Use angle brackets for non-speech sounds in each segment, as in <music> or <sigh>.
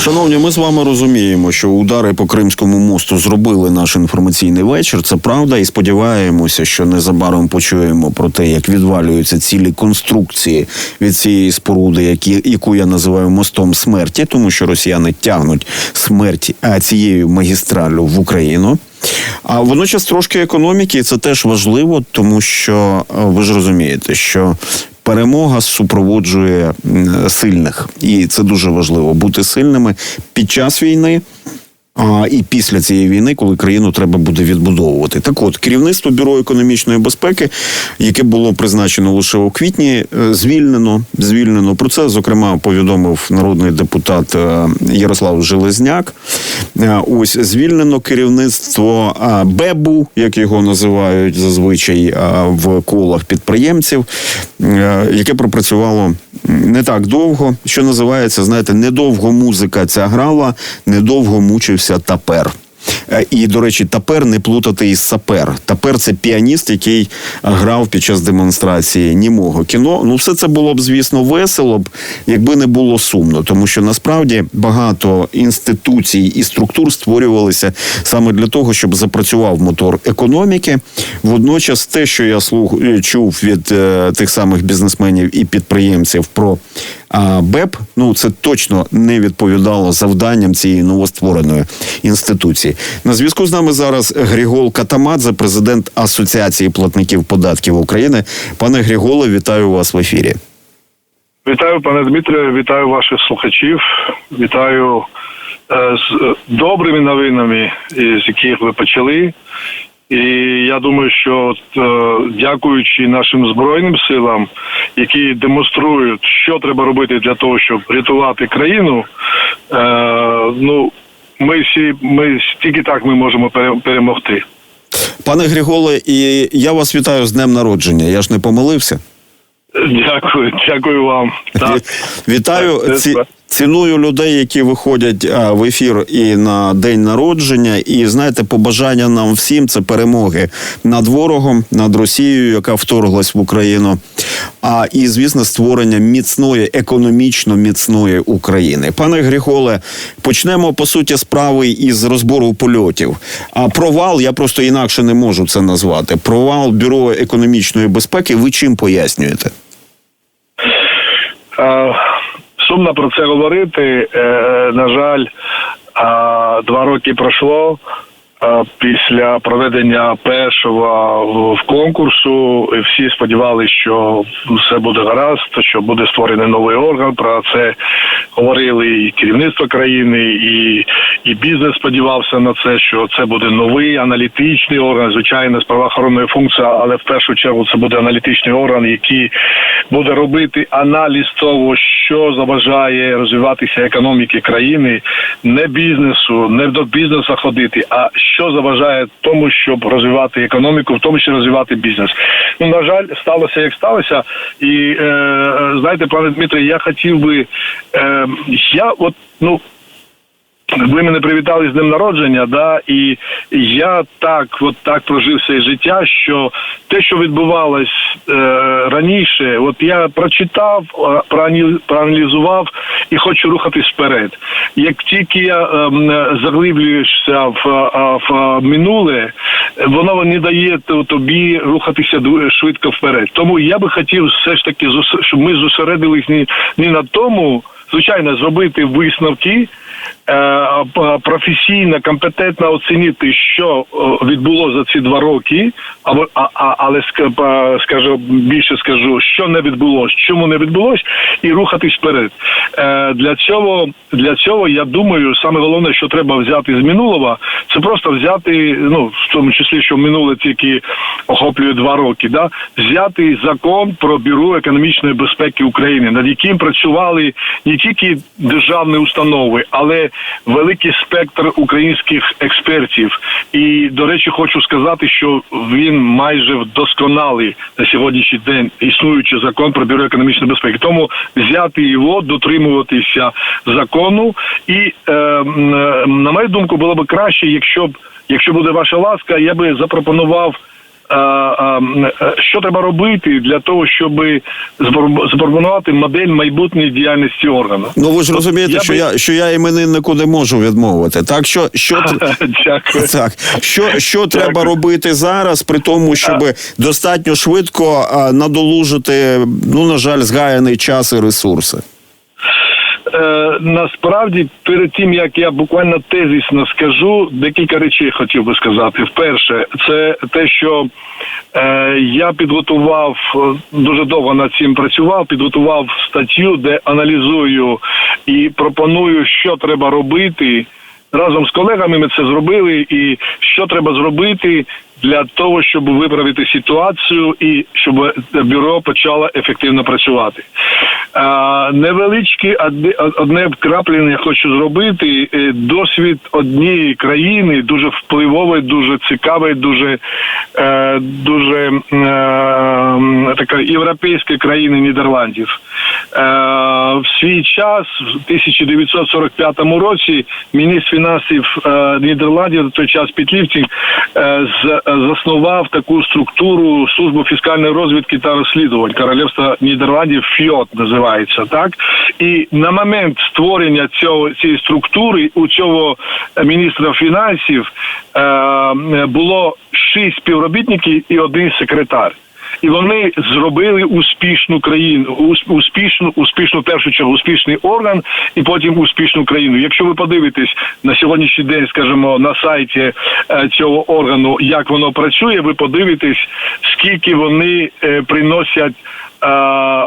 Шановні, ми з вами розуміємо, що удари по Кримському мосту зробили наш інформаційний вечір. Це правда, і сподіваємося, що незабаром почуємо про те, як відвалюються цілі конструкції від цієї споруди, які, яку я називаю мостом смерті, тому що росіяни тягнуть смерть цією магістралю в Україну. А водночас трошки економіки, і це теж важливо, тому що ви ж розумієте, що перемога супроводжує сильних, і це дуже важливо бути сильними під час війни. А, і після цієї війни, коли країну треба буде відбудовувати, так от керівництво бюро економічної безпеки, яке було призначено лише у квітні, е, звільнено. Звільнено про це зокрема повідомив народний депутат е, Ярослав Железняк. Е, Ось звільнено керівництво БЕБу, як його називають зазвичай в колах підприємців, яке пропрацювало не так довго. Що називається, знаєте, недовго музика ця грала, недовго мучився тапер. Е, І, до речі, тапер не плутати із сапер. Тапер це піаніст, який е, грав під час демонстрації німого кіно. Ну, все це було б, звісно, весело б, якби не було сумно, тому що насправді багато інституцій і структур створювалися саме для того, щоб запрацював мотор економіки. Водночас, те, що я слух е, чув від е, тих самих бізнесменів і підприємців про а БЕП, ну це точно не відповідало завданням цієї новоствореної інституції. На зв'язку з нами зараз Григол Катамадзе, президент Асоціації платників податків України. Пане Гріголе, вітаю вас в ефірі. Вітаю, пане Дмитре, вітаю ваших слухачів, вітаю е, з добрими новинами, е, з яких ви почали. І я думаю, що от, е, дякуючи нашим збройним силам, які демонструють, що треба робити для того, щоб рятувати країну, е, ну ми всі ми тільки так ми можемо пере- перемогти. Пане Гріголе, і я вас вітаю з днем народження. Я ж не помилився. Дякую, дякую вам. Так. Вітаю Так, ці. Ціную людей, які виходять в ефір і на день народження. І знаєте, побажання нам всім це перемоги над ворогом, над Росією, яка вторглась в Україну. А і звісно, створення міцної, економічно міцної України. Пане Гріхоле, почнемо по суті справи із розбору польотів. А провал я просто інакше не можу це назвати. Провал бюро економічної безпеки. Ви чим пояснюєте? Сумно про це говорити. Е, На жаль, два роки пройшло після проведення першого конкурсу. Всі сподівалися, що все буде гаразд, що буде створений новий орган. Про це говорили і керівництво країни, і, і бізнес сподівався на це, що це буде новий аналітичний орган, звичайно, з правоохоронною функцією, але в першу чергу це буде аналітичний орган, який буде робити аналіз того, що заважає розвиватися економіки країни, не бізнесу, не до бізнесу ходити, а що заважає тому, щоб розвивати економіку, в тому числі розвивати бізнес. Ну на жаль, сталося як сталося, і е, знаєте, пане Дмитре, я хотів би, е, я от ну. Ви мене привітали з днем народження, да, і я так, от так прожив своє життя, що те, що відбувалось е, раніше, от я прочитав, е, проаналізував і хочу рухатись вперед. Як тільки я ем, е, заглиблюєшся в, в минуле, воно не дає тобі рухатися швидко вперед. Тому я би хотів все ж таки щоб ми зосередились не, не на тому. Звичайно, зробити висновки, професійно, компетентно оцінити, що е, відбулося за ці два роки, або але скажу більше скажу, що не відбулось, чому не відбулось, і рухатись вперед. Е, Для цього для цього я думаю, саме головне, що треба взяти з минулого, це просто взяти, ну в тому числі, що минуле тільки охоплює два роки, да взяти закон про бюро економічної безпеки України, над яким працювали не тільки державні установи, але великий спектр українських експертів. І до речі, хочу сказати, що він майже вдосконалий на сьогоднішній день існуючий закон про бюро економічної безпеки. Тому взяти його, дотримуватися закону, і е, на мою думку, було б краще, якщо б якщо буде ваша ласка, я би запропонував що треба робити для того, щоб запропонувати модель майбутньої діяльності органу. Ну ви ж розумієте, я що би- я що я імениннику не можу відмовити. Так що що <laughs> Дякую. так, що, що треба робити зараз, при тому, щоб достатньо швидко надолужити, ну на жаль, згаяний час і ресурси. Е, насправді, перед тим як я буквально тезисно скажу, декілька речей хотів би сказати. Вперше, це те, що е, я підготував е, дуже довго над цим працював, підготував статтю, де аналізую і пропоную, що треба робити. Разом з колегами ми це зробили, і що треба зробити для того, щоб виправити ситуацію і щоб бюро почало ефективно працювати. Невеличке одне, вкраплення я хочу зробити. Е, Досвід однієї країни дуже впливовий, дуже цікавий, дуже, е, дуже е, така європейська країни Нідерландів. В свій час, в 1945 році, міністр фінансів Нідерландів, на той час Петлівцінг, е, з- заснував таку структуру службу фіскальної розвідки та розслідувань Королівства Нідерландів ФІОТ називається так. І на момент створення цього цієї структури у цього міністра фінансів е, було шість співробітників і один секретар. І вони зробили успішну країну, ус- успішну, успішну першу чергу, успішний орган, і потім успішну країну. Якщо ви подивитесь на сьогоднішній день, скажімо, на сайті е, цього органу, як воно працює, ви подивитесь, скільки вони е, приносять. Е,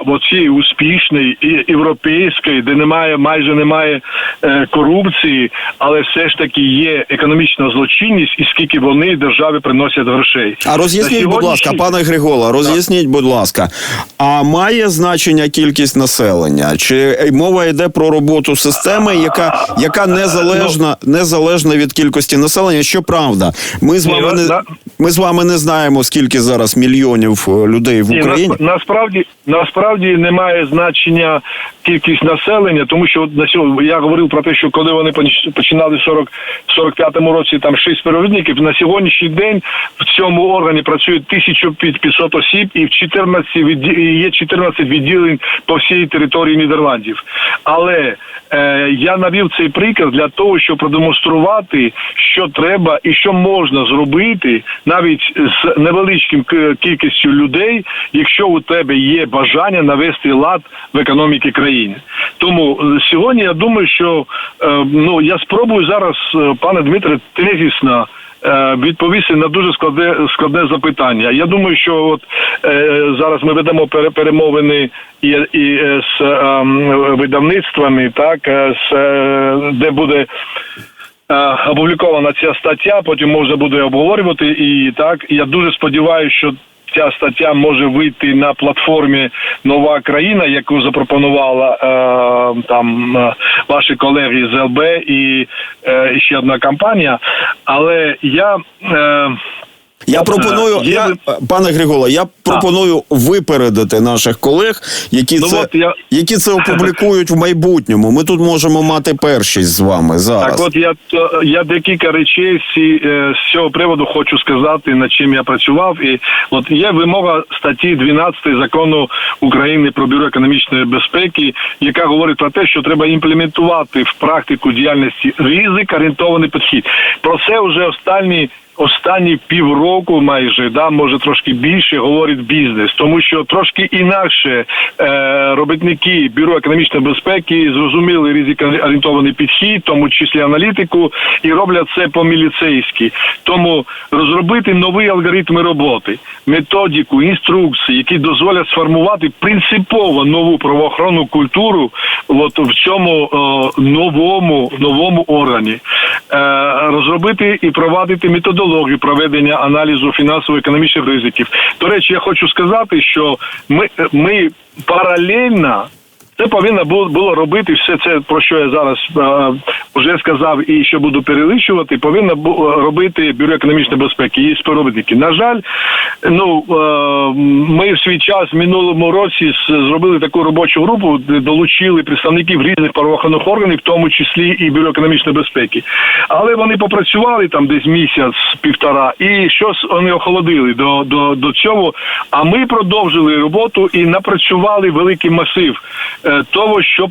Оцієї успішної і європейської, де немає майже немає е, корупції, але все ж таки є економічна злочинність, і скільки вони державі приносять грошей. А роз'ясніть, На будь ласка, пане Григола, роз'ясніть, будь ласка, а має значення кількість населення? Чи мова йде про роботу системи, яка, яка незалежна, незалежна від кількості населення? Щоправда, ми з вами не ми з вами не знаємо, скільки зараз мільйонів е, людей в Україні. насправді насправді немає значення кількість населення, тому що на сьогодні я говорив про те, що коли вони поч- починали в 40, в 45-му році там шість співробітників, на сьогоднішній день в цьому органі працює 1500 осіб, і в 14 відді- і є 14 відділень по всій території Нідерландів. Але е, я навів цей приклад для того, щоб продемонструвати, що треба і що можна зробити навіть з невеличким кількістю людей, якщо у тебе є бажання навести лад в економіці країни. Тому е, сьогодні я думаю, що е, ну я спробую зараз, е, пане Дмитре, тезісно відповісти на дуже складне складне запитання. Я думаю, що от зараз ми ведемо перемовини і, і з е, видавництвами, так з де буде. Опублікована ця стаття, потім можна буде обговорювати. І так я дуже сподіваюся, що ця стаття може вийти на платформі Нова країна, яку запропонувала е, там е, ваші колеги з ЛБ і е, ще одна компанія. Але я е, Я пропоную, Є я, ви- пане Григола, я пропоную випередити наших колег, які Ну, це от я- які це опублікують в майбутньому. Ми тут можемо мати першість з вами зараз. Так, от я я декілька речей е, з цього приводу хочу сказати, над чим я працював. І от є вимога статті 12 закону України про бюро економічної безпеки, яка говорить про те, що треба імплементувати в практику діяльності ризик орієнтований підхід. Про це вже останні. Останні півроку, майже да, може трошки більше говорить бізнес, тому що трошки інакше е, робітники бюро економічної безпеки зрозуміли ризикоорієнтований підхід, тому числі аналітику, і роблять це по міліцейськи. Тому розробити нові алгоритми роботи, методику, інструкції, які дозволять сформувати принципово нову правоохоронну культуру, от в цьому е, новому новому органі, е, розробити і провадити методологію проведення аналізу фінансово-економічних ризиків. До речі, я хочу сказати, що ми, ми паралельно. Це повинно було, робити все це, про що я зараз вже сказав, і що буду перелічувати, повинно робити бюро економічної безпеки і співробітники. На жаль, Ну ми в свій час в минулому році зробили таку робочу групу, де долучили представників різних правоохоронних органів, в тому числі і бюро економічної безпеки. Але вони попрацювали там десь місяць, півтора, і щось вони охолодили до, до, до цього. А ми продовжили роботу і напрацювали великий масив е, того, що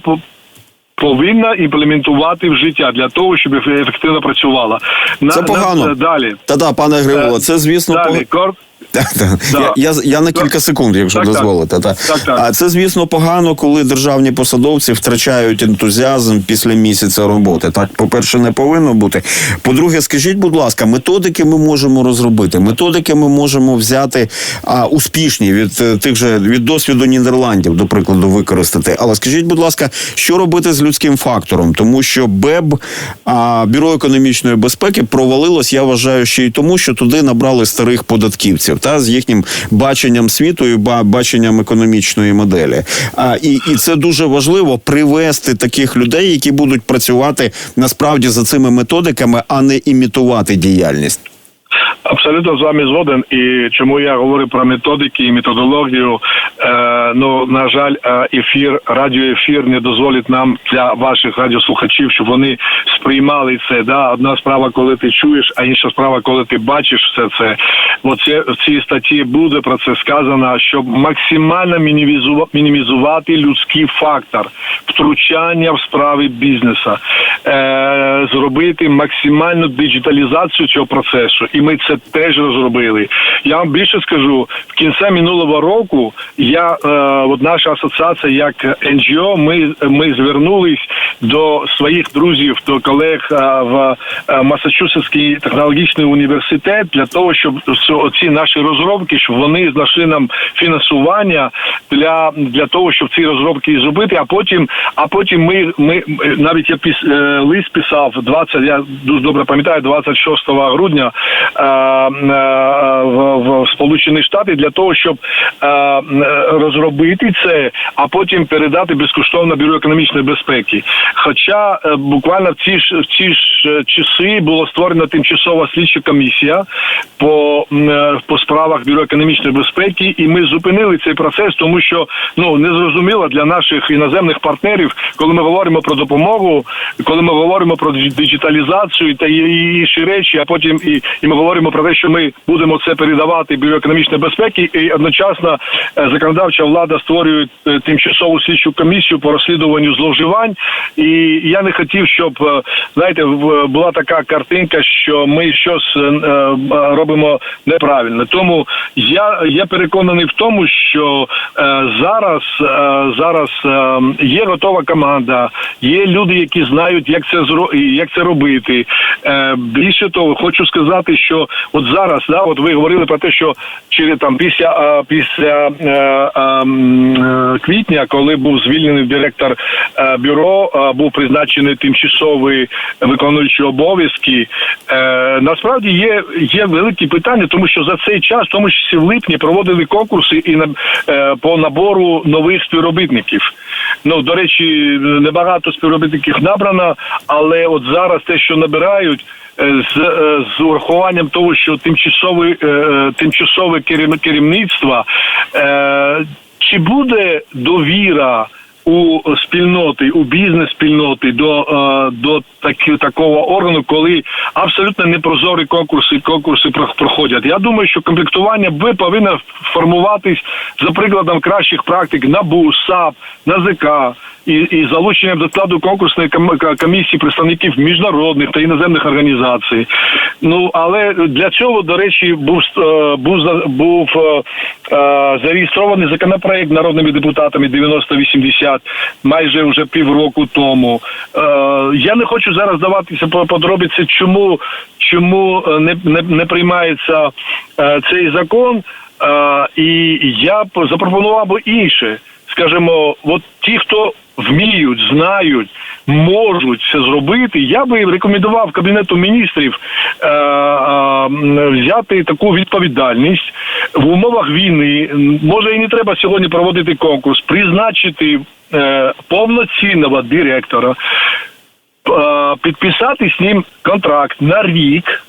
повинна імплементувати в життя для того, щоб ефективно працювала. На- Це на- погано. далі. Та-да, пане Гриволо, Е, це звісно Далі, погано. Так, так. Да. Я, я, я на кілька секунд, якщо Так, так. дозволите. Та. Так, так. А це, звісно, погано, коли державні посадовці втрачають ентузіазм після місяця роботи. Так, по-перше, не повинно бути. По-друге, скажіть, будь ласка, методики ми можемо розробити. Методики ми можемо взяти а, успішні від е, тих же від досвіду Нідерландів, до прикладу, використати. Але скажіть, будь ласка, що робити з людським фактором? Тому що БЕБ, а, бюро економічної безпеки, провалилось, я вважаю, ще й тому, що туди набрали старих податківців та з їхнім баченням світу і баченням економічної моделі. А і, і це дуже важливо привести таких людей, які будуть працювати насправді за цими методиками, а не імітувати діяльність. Абсолютно з вами згоден. І чому я говорю про методики і методологію? Е, ну на жаль, е, ефір, радіоефір не дозволить нам для ваших радіослухачів, щоб вони сприймали це. Да, одна справа, коли ти чуєш, а інша справа, коли ти бачиш все це. Оце в цій статті буде про це сказано, щоб максимально мінімізувати людський фактор втручання в справи бізнесу, е, зробити максимальну диджиталізацію цього процесу, і ми це теж розробили. Я вам більше скажу, в кінці минулого року я е, от наша асоціація, як НГО, ми, ми звернулись до своїх друзів, до колег е, в е, Масачусетський технологічний університет для того, щоб ці наші розробки, щоб вони знайшли нам фінансування для, для того, щоб ці розробки зробити. А потім, а потім ми, ми навіть я піс, е, лист писав 20, я дуже добре пам'ятаю, 26 грудня е, в, в Сполучені Штати для того, щоб е, е, розробити це, а потім передати безкоштовно бюро економічної безпеки. Хоча е, буквально в ці ж в ці ж е, часи була створена тимчасова слідча комісія по, е, по справах бюро економічної безпеки, і ми зупинили цей процес, тому що ну незрозуміло для наших іноземних партнерів, коли ми говоримо про допомогу, коли ми говоримо про диджиталізацію та інші речі, а потім і, і ми говоримо про те, що ми будемо це передавати бюро безпеки, і одночасно е, законодавча влада створює е, тимчасову слідчу комісію по розслідуванню зловживань. І я не хотів, щоб е, знаєте, була така картинка, що ми щось робимо неправильно. Тому я, я переконаний в тому, що зараз, зараз є готова команда, є люди, які знають, як це як це робити. Більше того, хочу сказати, що от зараз, да, от ви говорили про те, що через там після після е, е, квітня, коли був звільнений директор е, бюро, був призначений тимчасовий виконуючий обов'язки. Насправді є, є великі питання, тому що за цей час, в тому числі в липні, проводили конкурси і на по набору нових співробітників. Ну до речі, небагато співробітників набрано, але от зараз те, що набирають. Е, З, е, з урахуванням того, що тимчасове, е, тимчасове керів- керівництво, чи буде довіра у спільноти, у бізнес спільноти до, до такого органу, коли абсолютно непрозорі конкурси конкурси проходять. Я думаю, що комплектування Б повинно формуватись за прикладом кращих практик НАБУ, САП, НАЗК і, і залученням до складу конкурсної ком- комісії представників міжнародних та іноземних організацій. Ну але для цього, до речі, був е, був був е, е, зареєстрований законопроект народними депутатами 9080 майже вже півроку тому. Я не хочу зараз даватися по подробиці, чому чому не, не, не приймається цей закон. І я запропонував би інше. Скажімо, от ті, хто вміють, знають, можуть це зробити, я би рекомендував кабінету міністрів е, е, взяти таку відповідальність в умовах війни. Може і не треба сьогодні проводити конкурс, призначити е, повноцінного директора, е, підписати з ним контракт на рік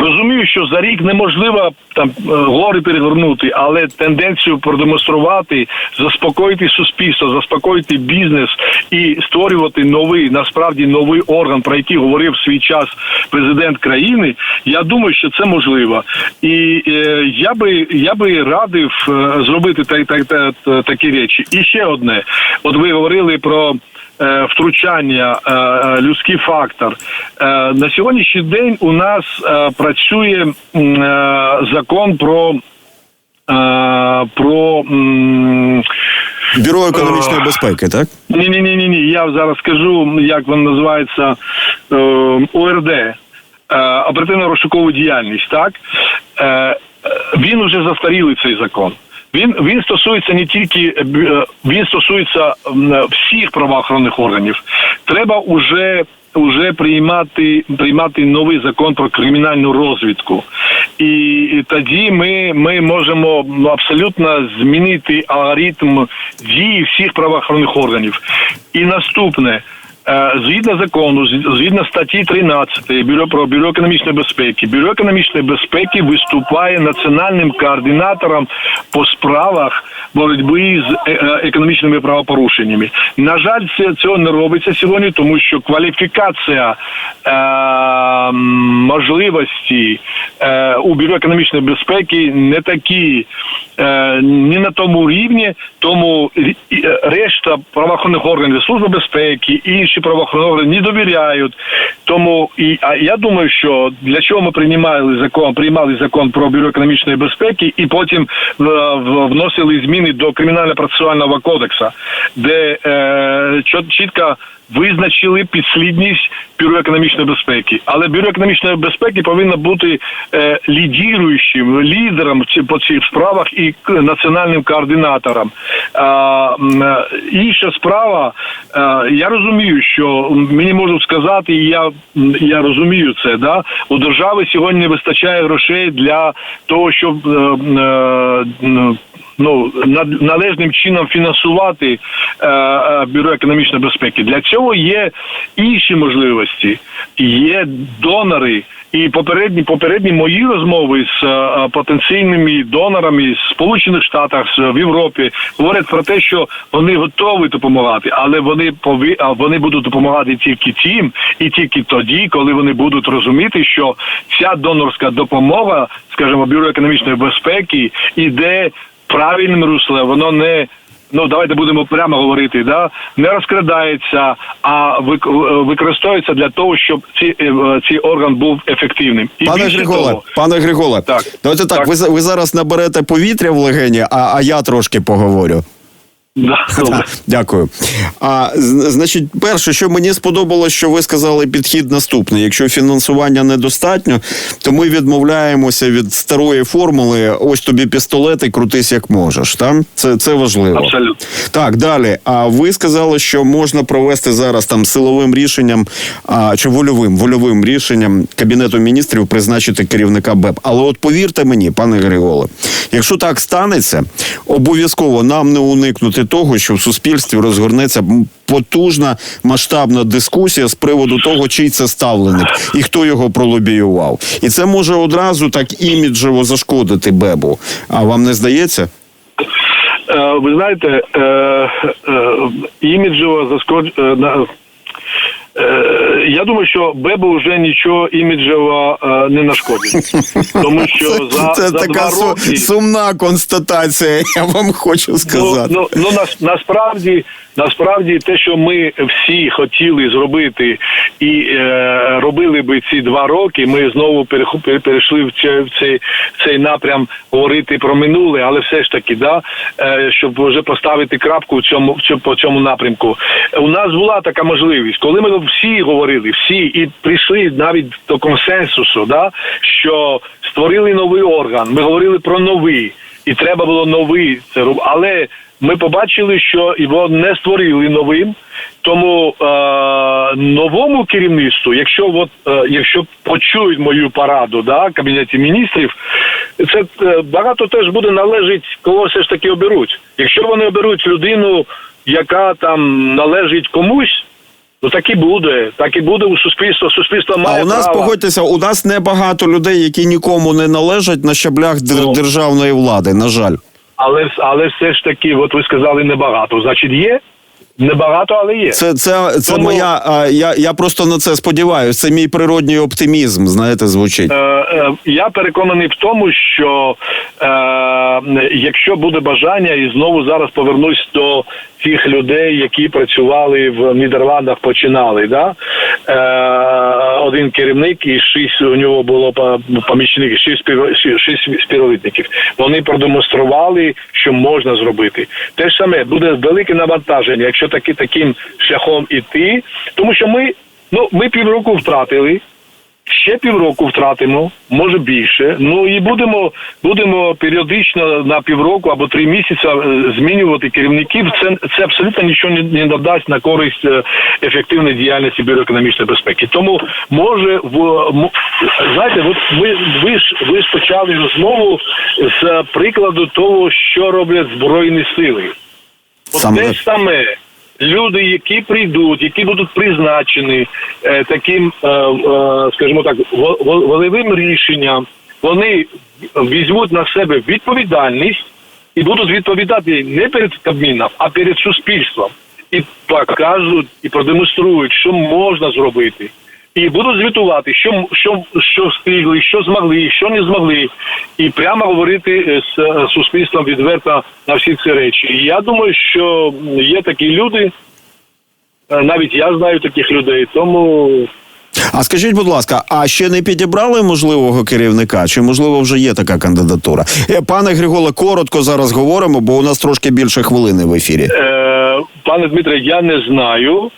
Розумію, що за рік неможливо там е, гори перегорнути, але тенденцію продемонструвати, заспокоїти суспільство, заспокоїти бізнес і створювати новий, насправді новий орган, про який говорив в свій час президент країни. Я думаю, що це можливо. І е, я би я би радив е, зробити та, та, та, та- такі речі. І ще одне: от ви говорили про втручання, е, е, людський фактор. Е, На сьогоднішній день у нас е, працює е, закон про. е, Про Бюро економічної безпеки, так? ні, ні, ні, ні, ні. Я зараз скажу, як він називається е, ОРД, е, оперативно-розшукову діяльність. Так е, е, він уже застарілий цей закон. Він він стосується не тільки е, е, він стосується м, всіх правоохоронних органів. Треба уже уже приймати приймати новий закон про кримінальну розвідку, і, тоді ми, ми можемо абсолютно змінити алгоритм дії всіх правоохоронних органів. І наступне. Е, Згідно закону, згідно статті 13 бюро про бюро економічної безпеки, бюро економічної безпеки виступає національним координатором по справах боротьби з е, е, економічними правопорушеннями. На жаль, це цього не робиться сьогодні, тому що кваліфікація е, можливості е, у бюро економічної безпеки не такі, не на тому рівні, тому е, решта правоохоронних органів, служба безпеки, інші правоохоронні органи не довіряють. Тому і а я думаю, що для чого ми приймали закон, приймали закон про бюро економічної безпеки, і потім е, вносили зміни до кримінально-процесуального кодексу, де е, чітко визначили підслідність бюро економічної безпеки. Але бюро економічної безпеки повинно бути е, лідіруючим лідером по цих справах і національним координатором. М, е, інша справа, е, я розумію, що мені можуть сказати, і я, я розумію це. Да? У держави сьогодні не вистачає грошей для того, щоб. е, е, ну належним чином фінансувати е, е, бюро економічної безпеки. Для цього є інші можливості, є донори. І попередні попередні мої розмови з е, е, потенційними донорами з Сполучених Штатах в Європі говорять про те, що вони готові допомагати, але вони пові... а вони будуть допомагати тільки тим, і тільки тоді, коли вони будуть розуміти, що ця донорська допомога, скажімо, бюро економічної безпеки, іде правильним русле, воно не. Ну, давайте будемо прямо говорити, да не розкрадається, а вик- використовується для того, щоб ці, е, цей орган був ефективним. І Пане Григоле, того, пане Григоле, Так. давайте так, Так. Ви, ви зараз наберете повітря в легені, а, а я трошки поговорю. Да, <laughs> добре. Дякую. А значить, перше, що мені сподобалось, що ви сказали підхід наступний. Якщо фінансування недостатньо, то ми відмовляємося від старої формули. Ось тобі пістолет і крутись як можеш. Там це, це важливо. Абсолютно. Так, далі. А ви сказали, що можна провести зараз там силовим рішенням а, чи вольовим вольовим рішенням кабінету міністрів призначити керівника БЕП. Але от повірте мені, пане Григоле, якщо так станеться, обов'язково нам не уникнути того, що в суспільстві розгорнеться потужна масштабна дискусія з приводу того, чий це ставленик і хто його пролобіював. І це може одразу так іміджево зашкодити БЕБу. А вам не здається? Е, ви знаєте, е, е, іміджево заскоч... е, на- Я думаю, що Бебу вже нічого іміджево е, не нашкодить. <laughs> Тому що за, це за така два роки... сумна констатація, <laughs> я вам хочу сказати. Ну, ну, ну нас, насправді, насправді, те, що ми всі хотіли зробити і е, робили би ці два роки, ми знову перейшли в цей, в цей, цей напрям говорити про минуле, але все ж таки, да, е, щоб вже поставити крапку в цьому, в цьому по цьому напрямку. У нас була така можливість, коли ми всі говорили, всі і прийшли навіть до консенсусу, да, що створили новий орган. Ми говорили про новий і треба було новий це роб- Але ми побачили, що його не створили новим. Тому е, новому керівництву, якщо от, е, якщо почують мою параду, да, кабінеті міністрів, це е, багато теж буде належить, кого все ж таки оберуть. Якщо вони оберуть людину, яка там належить комусь. Ну так і буде. Так і буде у суспільства. Суспільство А у нас право. погодьтеся, у нас небагато людей, які нікому не належать на щаблях Ну. державної влади. На жаль. Але але все ж таки, от ви сказали небагато. Значить, є небагато, але є. Це це, це Тому- моя. А, я, я просто на це сподіваюся. Це мій природній оптимізм. Знаєте, звучить. Е, е, я переконаний в тому, що е, якщо буде бажання, і знову зараз повернусь до тих людей, які працювали в Нідерландах, починали. Да? Е, один керівник і шість у нього було по- помічників, шість- шість співробітників. Вони продемонстрували, що можна зробити. Те ж саме буде велике навантаження, якщо таки таким шляхом іти, тому що ми. Ну, ми півроку втратили, ще півроку втратимо, може більше. Ну і будемо будемо періодично на півроку або три місяці е, змінювати керівників. Це це абсолютно нічого не, не надасть на користь е, ефективної діяльності бюро економічної безпеки. Тому може в м- знаєте, от ви ви ж ви ж почали розмову з прикладу того, що роблять збройні сили. От Саме те ж саме люди, які прийдуть, які будуть призначені е, таким, е, е, скажімо так, во- во- волевим рішенням, вони візьмуть на себе відповідальність і будуть відповідати не перед Кабміном, а перед суспільством. І покажуть, і продемонструють, що можна зробити. І будуть звітувати, що, що, що встигли, що змогли, що не змогли, і прямо говорити е, з е, суспільством відверто на всі ці речі. І я думаю, що є такі люди, е, навіть я знаю таких людей, тому А скажіть, будь ласка, а ще не підібрали можливого керівника? Чи можливо вже є така кандидатура? Пане Григоле, коротко зараз говоримо, бо у нас трошки більше хвилини в ефірі. Е, пане Дмитре, я не знаю.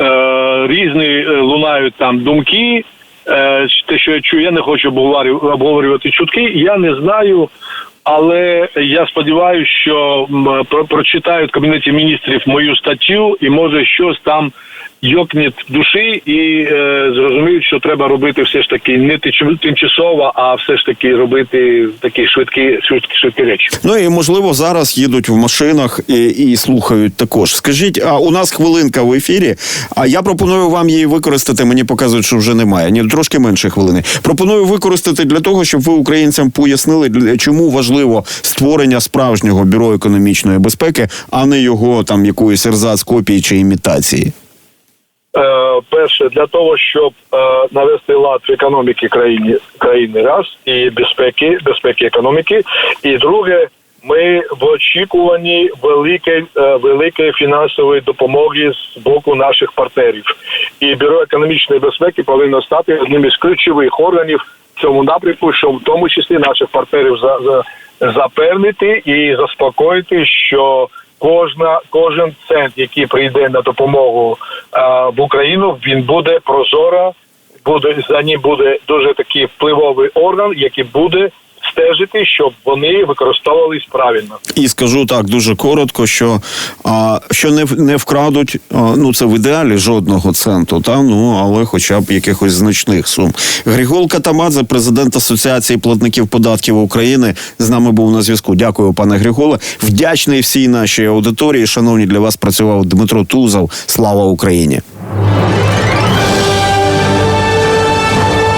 Е, різні е, лунають там думки. Е, те, що я чую, я не хочу обговорю- обговорювати чутки. Я не знаю. Але я сподіваюся, що про- прочитають в кабінеті міністрів мою статтю, і може щось там йокне в душі, і е, зрозуміють, що треба робити все ж таки не тимчасово, а все ж таки робити такі швидкі швидкі, швидкі речі. Ну і можливо зараз їдуть в машинах і, і слухають також. Скажіть, а у нас хвилинка в ефірі. А я пропоную вам її використати. Мені показують, що вже немає. Ні, трошки менше хвилини. Пропоную використати для того, щоб ви українцям пояснили, чому важливо створення справжнього бюро економічної безпеки, а не його там якоїсь ерзац копії чи імітації. Е, перше для того, щоб е, навести лад в економіки країни країни раз і безпеки, безпеки економіки. І друге, ми в очікуванні великої е, великої фінансової допомоги з боку наших партнерів. І бюро економічної безпеки повинно стати одним із ключових органів в цьому напрямку, що в тому числі наших партнерів за, за запевнити і заспокоїти, що кожна кожен цент, який прийде на допомогу е, в Україну, він буде прозоро, буде за ним буде дуже такий впливовий орган, який буде стежити, щоб вони використовувались правильно. І скажу так дуже коротко, що а, що не, не вкрадуть, а, ну це в ідеалі жодного центу, та ну але хоча б якихось значних сум. Григол Катамадзе, президент Асоціації платників податків України, з нами був на зв'язку. Дякую, пане Григоле. Вдячний всій нашій аудиторії. Шановні, для вас працював Дмитро Тузов. Слава Україні!